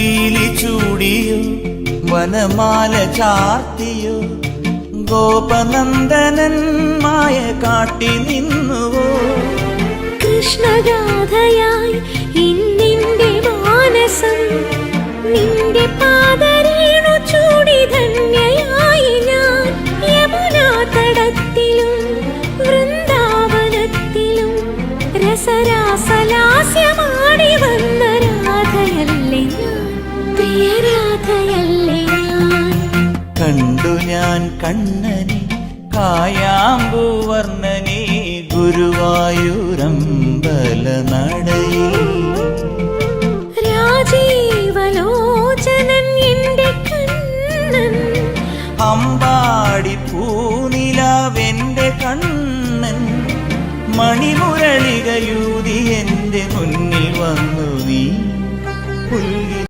പീലി ചൂടിയോ വനമാല ചാർത്തിയോ ഗോപനന്ദനൻ മായ കാട്ടി നിന്നുവോ? കൃഷ്ണഗാഥയായി ഇന്നിന്റെ മാനസം ചൂടി ധന്യയായി ഞാൻ കണ്ടു ഞാൻ കണ്ണനെ കായാമ്പൂവർണനെ ഗുരുവായൂരമ്പല നടയിൽ രാജീവലോചനൻ എന്റെ കണ്ണൻ. അമ്പാടി പൂനിലാവെന്റെ കണ്ണൻ മണിമുരളികയൂ